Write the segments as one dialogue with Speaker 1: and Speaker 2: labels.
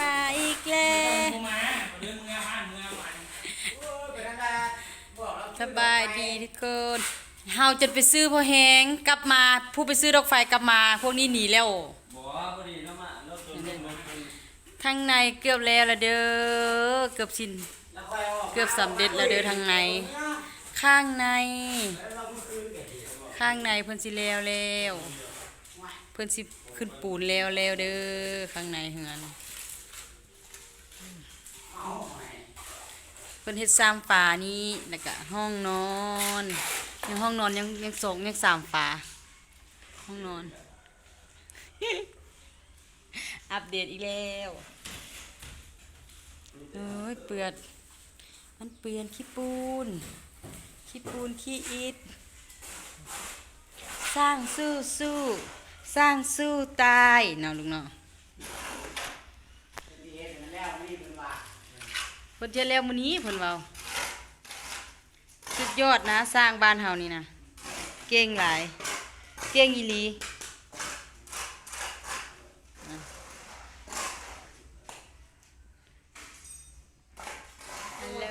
Speaker 1: มาอีกแล้วสบายดีทุกคนเฮาจะไปซื้อพอแหงกลับมาผู้ไปซื้อดอกไฟกลับมา พวกนี้หนีแล้ว
Speaker 2: บอกว่าพอดีแล้วมาแล้วตัวนี้มันเป็น
Speaker 1: ทางในเกือบแล้วละเด้อเกือบสิ้นเกือบสำเร็จแล้วเด้อทางใน ข้างใน ข้างในเพิ่นสิแล้วแล้วเพิ่นสิขึ้นปูนแล้วแล้วเด้อข้างในเฮือน เพิ่นเฮ็ดสามฝานี้แล้วก็ห้องนอนยังห้องนอนยังยังสองยังสามฝาห้องนอน อัปเดตอีกแล้วเอ้ยเปื่อนมันเปลี่ยนขี้ปูนขี้ปูนขี้อิฐสร้างสู้สู้สร้างสู้ตายเนาะลุงเนาะ พิ่นเจะแล้วมื้อนี้เพิ่นเว้าสุดยอดนะ สร้างบ้านเฮานี่นะเก่งหลาย เก่งอีหลีอะฮัลโหล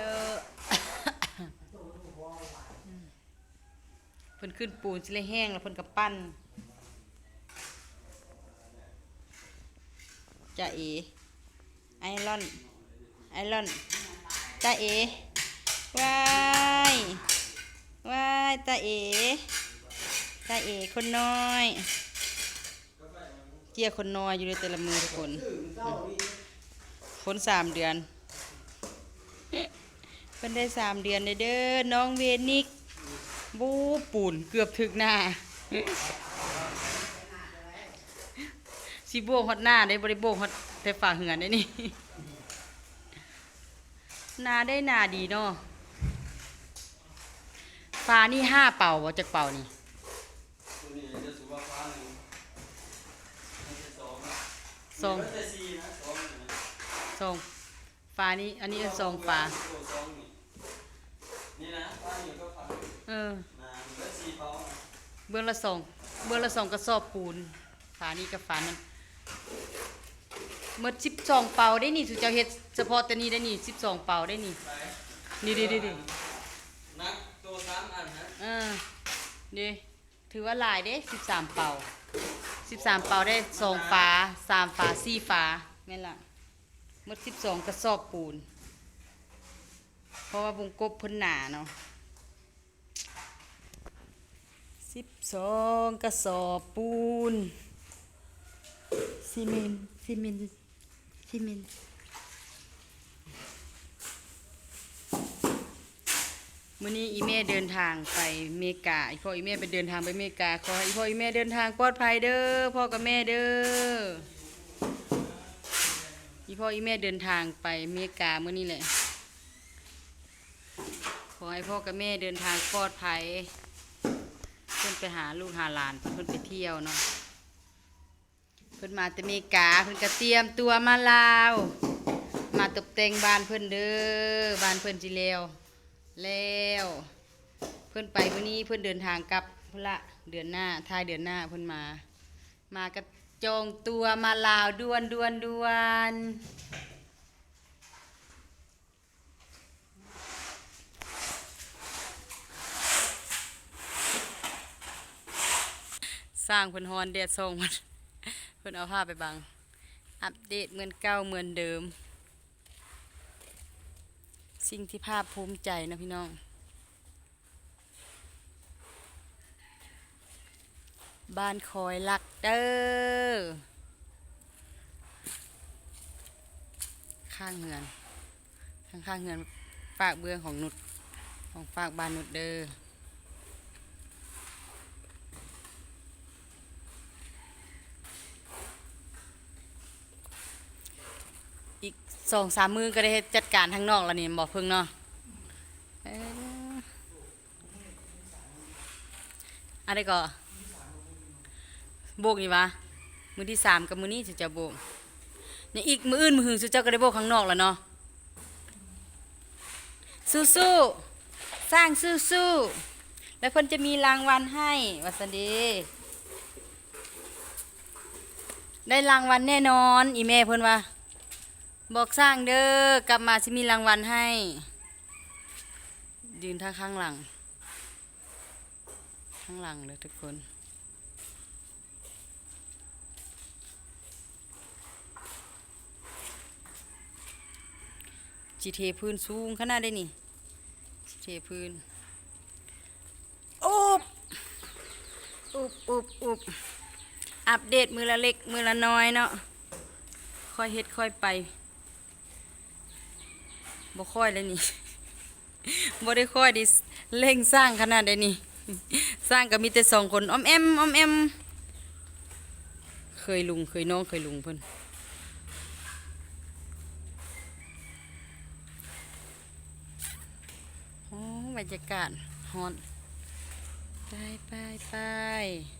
Speaker 1: เพิ่นขึ้นปูนสิเลยแห้งแล้วเพิ่นก็ปั้นจะเอไอรอน ไอรอนตาเอวายวายตาเอตาเอคนน้อย เจียคนน้อยอยู่ในแต่ละมือทุกคนคนสามเดือนเพิ่นได้สามเดือนเด้อเด้อน้องเวนิกบูปูนเกือบถึกหน้าสิโบกฮอดหน้าได้บริโบกฮอดแต่ฝ่าเหือนได้นี่ นาได้หนาดีเนาะฟ้านี่ห้าเป่าบ่จากเป่านี่
Speaker 2: ตัวนี้จะสูบฟ้าหนึ่งมันจะสอง
Speaker 1: สอง
Speaker 2: มันจะสี่นะสองนี่นะ
Speaker 1: สองฟ้านี่อันนี้สองฟ้า
Speaker 2: ตัวสองนี่นี่นะฟ้าอยู่ก็ฟ้า
Speaker 1: เออ
Speaker 2: นะมันก็สี่เป้านะ
Speaker 1: เบื้องละสองเบื้องละสองกระสอบปูนฝานี่กับฝานั้น หมดสิบสองเป่าได้นี่สุเจ้าเฮ็ดเฉพาะแต่นี่ได้นี่สิบสองเป่าได้นี่
Speaker 2: ไป
Speaker 1: นี่ดิดิดิ
Speaker 2: นักตัวสามอันนะ
Speaker 1: เออนี่ถือว่าหลายเด้สิบสามเป่าสิบสามเป่าได้สองฝาสามฝาสี่ฝาแม่นล่ะหมดสิบสองกระสอบปูน เพราะว่าวงกบเพิ่นหนาเนาะสิบสองกระสอบปูนซีเมนต์ซีเมนต์ ซีเมนต์มื่อนี้อีเม่เดินทางไปเมกาอีพ่ออีเม่ไปเดินทางไปเมกาขอให้อีพ่ออีเม่เดินทางปลอดภัยเด้อพ่อกับแม่เด้ออีพ่ออีแม่เดินทางไปเมกาเมื่อนี้แหละขอให้พ่อกับแม่เดินทางปลอดภัยเพิ่อนไปหาลูกหาหลานเพิ่อนไปเที่ยวเนาะ เพิ่นมาแต่เมกาเพิ่นก็เตรียมตัวมาลาว มาตกแต่งบ้านเพิ่นเด้อบ้านเพิ่นสิแล้วแล้ว เพิ่นไปมื้อนี้เพิ่นเดินทางกลับพุ่นละเดือนหน้าท้ายเดือนหน้าเพิ่นมา มากระจองตัวมาลาวด่วนด่วนด่วนสร้างเพิ่นฮอนแดดส่งมัน เพิ่นเอาผ้าไปบัง อัปเดตเหมือนเก่าเหมือนเดิม สิ่งที่ภาพภูมิใจนะพี่น้องบ้านคอยลักเด้อข้างเหือนข้างข้างเหือนฝากเบื้องของนุดของฝากบ้านนุดเด้อ อีกสองสามมือก็ได้จัดการทางนอกแล้วนี่บอกเพิ่งเนาะอะไรก็โบกนี่วะมือที่สามกับมือนี้จะจะโบกเนี่ยอีกมืออื่นมือหึงสุเจ้าก็ได้โบกข้างนอกแล้วเนาะสู้สู้สร้างสู้สู้แล้วเพิ่นจะมีรางวัลให้วัสดีได้รางวัลแน่นอน อีเม่เพิ่นว่า บอกสร้างเด้อกลับมาสิมีรางวัลให้ ยืนทางข้างหลัง ข้างหลังเลยทุกคน จีเทพื้นสูงขนาดได้นี่จีเทพื้นอุบอุบอุบอุบอัปเดตมือละเล็กมือละน้อยเนาะค่อยเฮ็ดค่อยไป บ่ค่อยเลยนี่บ่ได้ค่อยดิเร่งสร้างขนาดใดนี่ สร้างก็มีแต่สองคนอ้อมแอมอ้อมแอม เคยลุงเคยน้องเคยลุงเพิ่นโอ้บรรยากาศฮอนไปไปไป